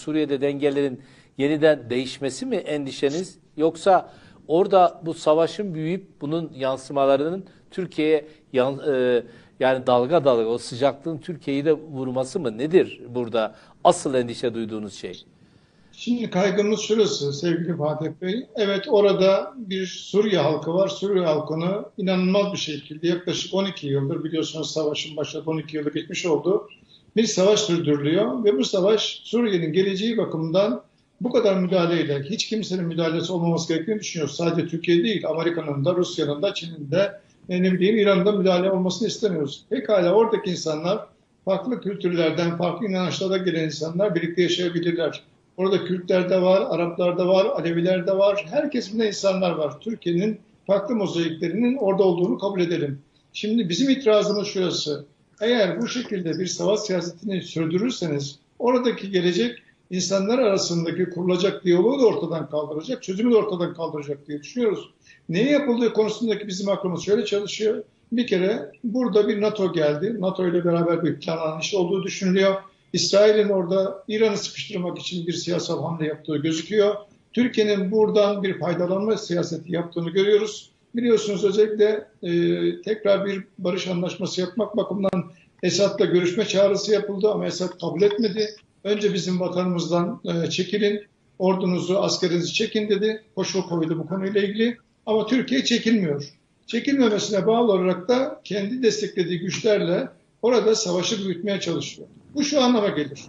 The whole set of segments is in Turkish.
Suriye'de dengelerin yeniden değişmesi mi endişeniz? Yoksa orada bu savaşın büyüyüp bunun yansımalarının Türkiye'ye yan, e, yani dalga dalga o sıcaklığın Türkiye'yi de vurması mı? Nedir burada asıl endişe duyduğunuz şey? Şimdi kaygımız şurası sevgili Fatih Bey. Evet orada bir Suriye halkı var. Suriye halkını inanılmaz bir şekilde yaklaşık 12 yıldır biliyorsunuz savaşın başladı 12 yılı geçmiş oldu. Bir savaş sürdürülüyor ve bu savaş Suriye'nin geleceği bakımından bu kadar müdahaleyle hiç kimsenin müdahalesi olmaması gerektiğini düşünüyoruz. Sadece Türkiye değil Amerika'nın da Rusya'nın da Çin'in de e, ne bileyim İran'da müdahale olmasını istemiyoruz. Pekala oradaki insanlar farklı kültürlerden, farklı inançlara gelen insanlar birlikte yaşayabilirler. Orada Kürtler de var, Araplar da var, Aleviler de var. Her kesimde insanlar var. Türkiye'nin farklı mozaiklerinin orada olduğunu kabul edelim. Şimdi bizim itirazımız şurası. Eğer bu şekilde bir savaş siyasetini sürdürürseniz oradaki gelecek insanlar arasındaki kurulacak diyaloğu da ortadan kaldıracak, çözümü de ortadan kaldıracak diye düşünüyoruz. Ne yapıldığı konusundaki bizim aklımız şöyle çalışıyor. Bir kere burada bir NATO geldi. NATO ile beraber bir planlanmış olduğu düşünülüyor. İsrail'in orada İran'ı sıkıştırmak için bir siyasal hamle yaptığı gözüküyor. Türkiye'nin buradan bir faydalanma siyaseti yaptığını görüyoruz. Biliyorsunuz özellikle e, tekrar bir barış anlaşması yapmak bakımından Esad'la görüşme çağrısı yapıldı ama Esad kabul etmedi. Önce bizim vatanımızdan e, çekilin, ordunuzu, askerinizi çekin dedi. Koşul koydu bu konuyla ilgili. Ama Türkiye çekilmiyor. Çekilmemesine bağlı olarak da kendi desteklediği güçlerle orada savaşı büyütmeye çalışıyor. Bu şu anlama gelir.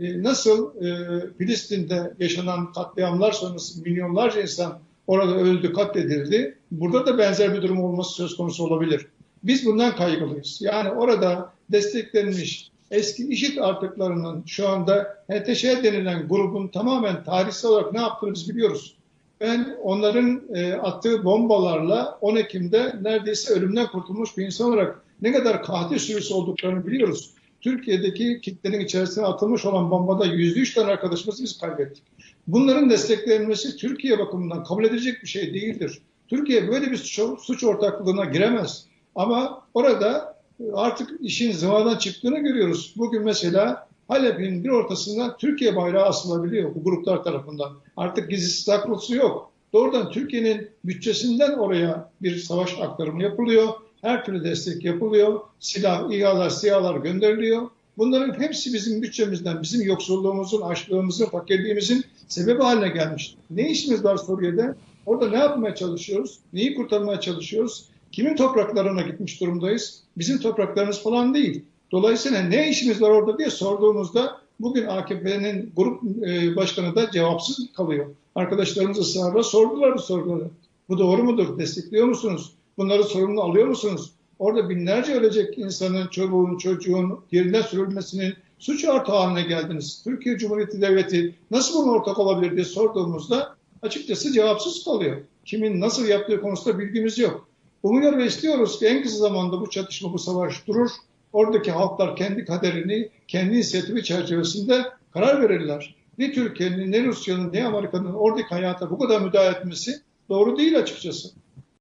E, nasıl e, Filistin'de yaşanan katliamlar sonrası milyonlarca insan orada öldü, katledildi. Burada da benzer bir durum olması söz konusu olabilir. Biz bundan kaygılıyız. Yani orada desteklenmiş eski işit artıklarının şu anda HTŞ denilen grubun tamamen tarihsel olarak ne yaptığını biliyoruz. Ben onların e, attığı bombalarla 10 Ekim'de neredeyse ölümden kurtulmuş bir insan olarak ne kadar katil sürüsü olduklarını biliyoruz. Türkiye'deki kitlenin içerisine atılmış olan bombada %3 tane arkadaşımızı biz kaybettik. Bunların desteklenmesi Türkiye bakımından kabul edilecek bir şey değildir. Türkiye böyle bir suç, ortaklığına giremez. Ama orada artık işin zıvadan çıktığını görüyoruz. Bugün mesela Halep'in bir ortasında Türkiye bayrağı asılabiliyor bu gruplar tarafından. Artık gizli saklısı yok. Doğrudan Türkiye'nin bütçesinden oraya bir savaş aktarımı yapılıyor. Her türlü destek yapılıyor. Silah, İHA'lar, SİHA'lar gönderiliyor. Bunların hepsi bizim bütçemizden, bizim yoksulluğumuzun, açlığımızın, fakirliğimizin sebebi haline gelmiş. Ne işimiz var Suriye'de? Orada ne yapmaya çalışıyoruz? Neyi kurtarmaya çalışıyoruz? Kimin topraklarına gitmiş durumdayız? Bizim topraklarımız falan değil. Dolayısıyla ne işimiz var orada diye sorduğumuzda bugün AKP'nin grup e, başkanı da cevapsız kalıyor. Arkadaşlarımız ısrarla sordular bu soruları. Bu doğru mudur? Destekliyor musunuz? Bunları sorumlu alıyor musunuz? Orada binlerce ölecek insanın, çocuğun, çocuğun yerinden sürülmesinin suç ortağı haline geldiniz. Türkiye Cumhuriyeti Devleti nasıl bunun ortak olabilir diye sorduğumuzda açıkçası cevapsız kalıyor. Kimin nasıl yaptığı konusunda bilgimiz yok. Umuyor ve istiyoruz ki en kısa zamanda bu çatışma, bu savaş durur. Oradaki halklar kendi kaderini, kendi inisiyatifi çerçevesinde karar verirler. Ne Türkiye'nin, ne Rusya'nın, ne Amerika'nın oradaki hayata bu kadar müdahale etmesi doğru değil açıkçası.